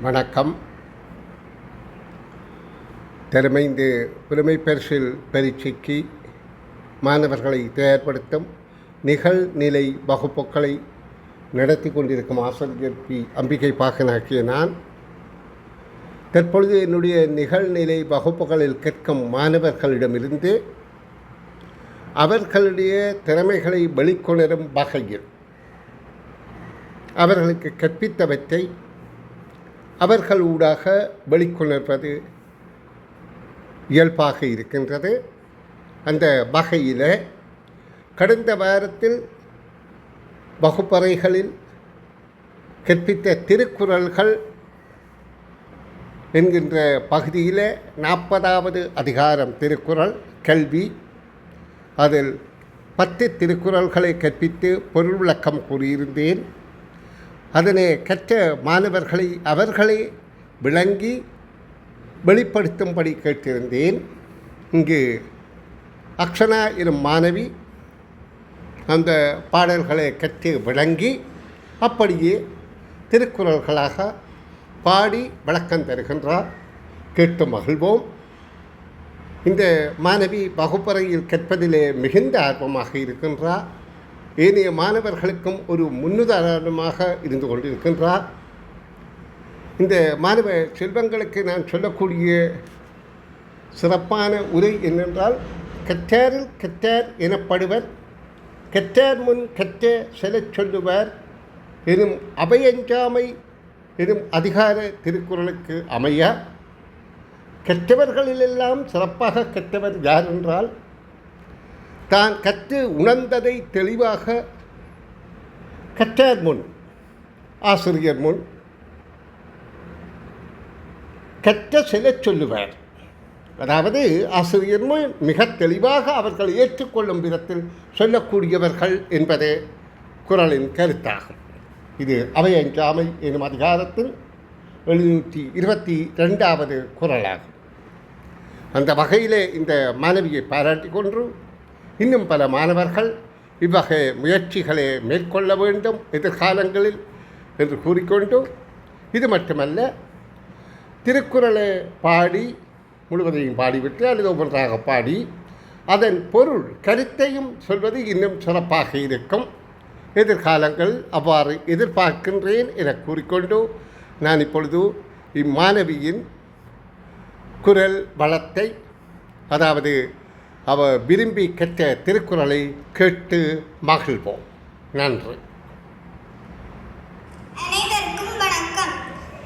வணக்கம். திறமைந்து புதுமை பரிசில் பரீட்சைக்கு மாணவர்களை தயார்படுத்தும் நிகழ்நிலை வகுப்புகளை நடத்தி கொண்டிருக்கும் ஆசிரியர் பி. அம்பிகை பாகனாக்கிய நான். தற்பொழுது என்னுடைய நிகழ்நிலை வகுப்புகளில் கேட்கும் மாணவர்களிடமிருந்து அவர்களுடைய திறமைகளை வெளிக்கொணரும் வகையில் அவர்களுக்கு கற்பித்தவற்றை அவர்கள் ஊடாக வெளிக்கொணர்வது இயல்பாக இருக்கின்றது. அந்த வகையில் கடந்த வாரத்தில் வகுப்பறைகளில் கற்பித்த திருக்குறள்கள் என்கின்ற பகுதியில் நாற்பதாவது அதிகாரம் திருக்குறள் கல்வி. அதில் பத்து திருக்குறள்களை கற்பித்து பொருள் விளக்கம் கூறியிருந்தேன். அதனை கற்ற மாணவர்களை அவர்களே விளங்கி வெளிப்படுத்தும்படி கேட்டிருந்தேன். இங்கு அக்ஷனா எனும் மாணவி அந்த பாடல்களை கற்று விளங்கி அப்படியே திருக்குறள்களாக பாடி விளக்கம் தருகின்றார். கேட்டு மகிழ்வோம். இந்த மாணவி வகுப்பறையில் கற்பதிலே மிகுந்த ஆர்வமாக இருக்கின்றார். ஏனைய மாணவர்களுக்கும் ஒரு முன்னுதாரணமாக இருந்து கொண்டிருக்கின்றார். இந்த மாணவ செல்வங்களுக்கு நான் சொல்லக்கூடிய சிறப்பான உரை என்னென்றால் கற்றாரில் கற்றார் எனப்படுவர் கற்றார் முன் கற்ற செல சொல்லுவார் எனும் அவையஞ்சாமை எனும் அதிகார திருக்குறளுக்கு அமையா. கற்றவர்களிலெல்லாம் சிறப்பாக கற்றவர் யார் என்றால் தான் கற்று உணர்ந்ததை தெளிவாக கற்றார் முன் ஆசிரியர் முன். கற்ற சில சொல்லுவார். அதாவது ஆசிரியர் முன் மிக தெளிவாக அவர்கள் ஏற்றுக்கொள்ளும் விதத்தில் சொல்லக்கூடியவர்கள் என்பதே குரலின் கருத்தாகும். இது அவையஞ்சாமை எனும் அதிகாரத்தில் எழுநூற்றி இருபத்தி ரெண்டாவது குரலாகும் அந்த வகையிலே இந்த மாணவியை பாராட்டி கொன்று இன்னும் பல மாணவர்கள் இவ்வகை முயற்சிகளை மேற்கொள்ள வேண்டும் எதிர்காலங்களில் என்று கூறிக்கொண்டு இது மட்டுமல்ல திருக்குறளை பாடி முழுவதையும் பாடிவிட்டு அல்லது ஒவ்வொன்றாக பாடி அதன் பொருள் கருத்தையும் சொல்வது இன்னும் சிறப்பாக இருக்கும். எதிர்காலங்கள் அவ்வாறு எதிர்பார்க்கின்றேன் என கூறிக்கொண்டு நான் இப்பொழுது இம்மாணவியின் குரல் வளத்தை அதாவது அவ விரும்பி கற்ற திருக்குறளை கேட்டு மகிழ்வோம். நன்றி. அனைவருக்கும் வணக்கம்.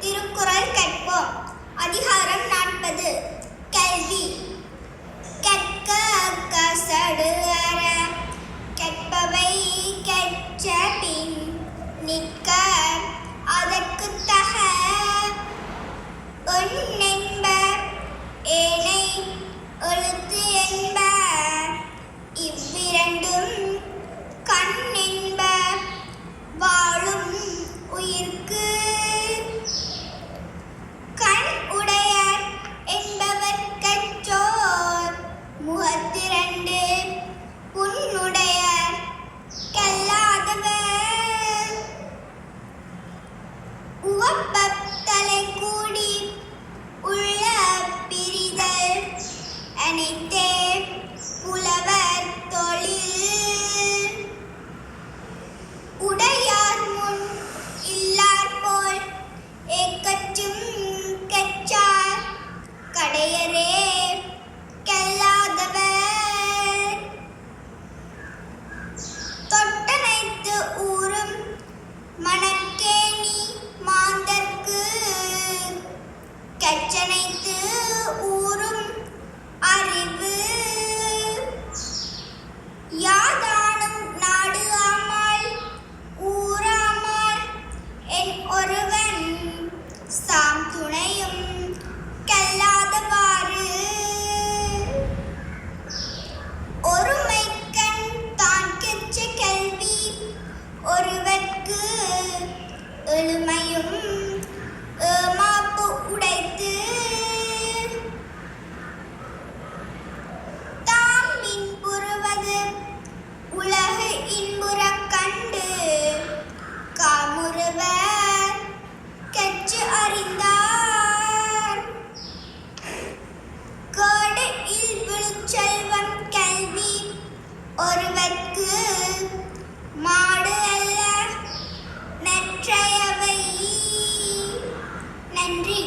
திருக்குறள் கற்போம் அதிகாரம் நாற்பது. கல்வி கற்க கசடு அற. கற்பவை கற்ற பின் நிற்க. அதற்கு தக. ஒன்னென்ப ஏனை எழுத்து என்ப. anything. ஒருவன் சாம் துணையும் கல்லாதவாறு ஒருமைக்கண் தான் கெற்ற கல்வி ஒருவர்க்கு எழுமையும் ஒருவர்க்கு மாடு அல்ல நற்றையவை நன்றி.